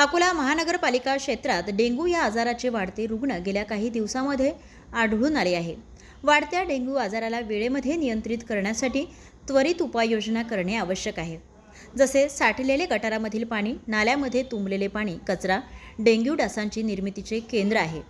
अकोला महानगरपालिका क्षेत्रात डेंग्यू या आजाराचे वाढते रुग्ण गेल्या काही दिवसामध्ये आढळून आले आहे. वाढत्या डेंग्यू आजाराला वेळेमध्ये नियंत्रित करण्यासाठी त्वरित उपाययोजना करणे आवश्यक आहे. जसे साठलेले गटारामधील पाणी नाल्यामध्ये तुंबलेले पाणी कचरा डेंग्यू डासांची निर्मितीचे केंद्र आहे.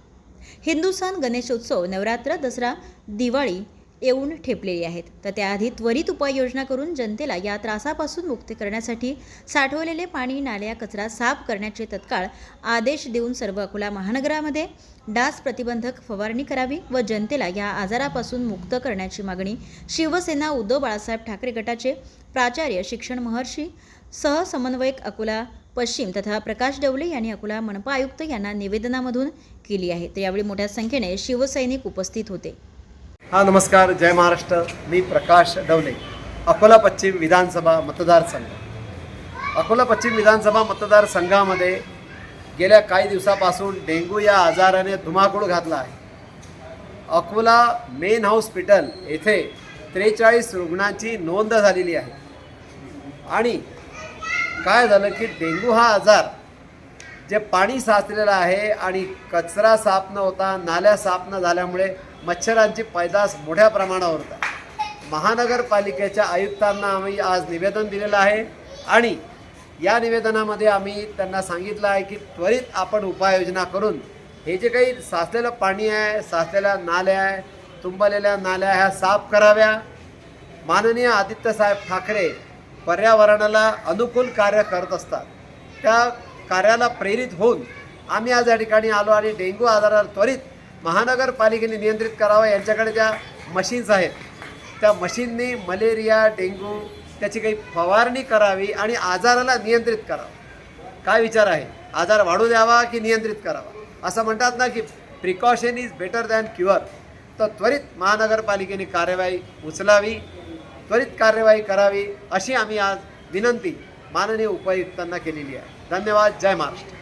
हिंदू सण गणेशोत्सव नवरात्र दसरा दिवाळी येऊन ठेपलेली आहेत. तर त्याआधी त्वरित उपाययोजना करून जनतेला या त्रासापासून मुक्त करण्यासाठी साठवलेले पाणी नाल्या कचरा साफ करण्याचे तत्काळ आदेश देऊन सर्व अकोला महानगरामध्ये डास प्रतिबंधक फवारणी करावी व जनतेला या आजारापासून मुक्त करण्याची मागणी शिवसेना उद्धव बाळासाहेब ठाकरे गटाचे प्राचार्य शिक्षण महर्षी सहसमन्वयक अकोला पश्चिम तथा प्रकाश डवले यांनी अकोला मनपा आयुक्त यांना निवेदनामधून केली आहे. तर यावेळी मोठ्या संख्येने शिवसैनिक उपस्थित होते. हा नमस्कार. जय महाराष्ट्र. मी प्रकाश डवले अकोला पश्चिम विधानसभा मतदारसंघ. अकोला पश्चिम विधानसभा मतदारसंघामध्ये गेल्या काही दिवसापासून डेंग्यू या आजाराने धुमाकूळ घातला आहे. अकोला मेन हॉस्पिटल येथे त्रेचाळीस रुग्णांची नोंद झालेली आहे. आणि काय झालं की डेंग्यू हा आजार जे पाणी साचलेलं आहे आणि कचरा साफ न होता नाल्या साफ न झाल्यामुळे मच्छरांची पैदास मोठ्या प्रमाणावर होता. महानगरपालिकेच्या आयुक्तांना आम्ही आज निवेदन दिलेलं आहे. आणि या निवेदनामध्ये आम्ही त्यांना सांगितलं आहे की त्वरित आपण उपाययोजना करून हे जे काही साचलेलं पाणी आहे साचलेल्या नाल्या आहे तुंबलेल्या नाल्या ह्या साफ कराव्या. माननीय आदित्यसाहेब ठाकरे पर्यावरणाला अनुकूल कार्य करत असतात. त्या कार्याला प्रेरित होऊन आम्ही आज या ठिकाणी आलो आणि डेंग्यू आजारावर त्वरित महानगरपालिकेने नियंत्रित करावं यांच्याकडे ज्या मशीन्स आहेत त्या मशीननी मलेरिया डेंग्यू त्याची काही फवारणी करावी आणि आजाराला नियंत्रित करावं. काय विचार आहे? आजार वाढू द्यावा की नियंत्रित करावा? असं म्हणतात ना की precaution is better than cure तर त्वरित महानगरपालिकेने कार्यवाही उचलावी त्वरित कार्यवाही करावी अशी आम्ही आज विनंती माननीय उपायुक्तांना केलेली आहे. धन्यवाद. जय महाराष्ट्र.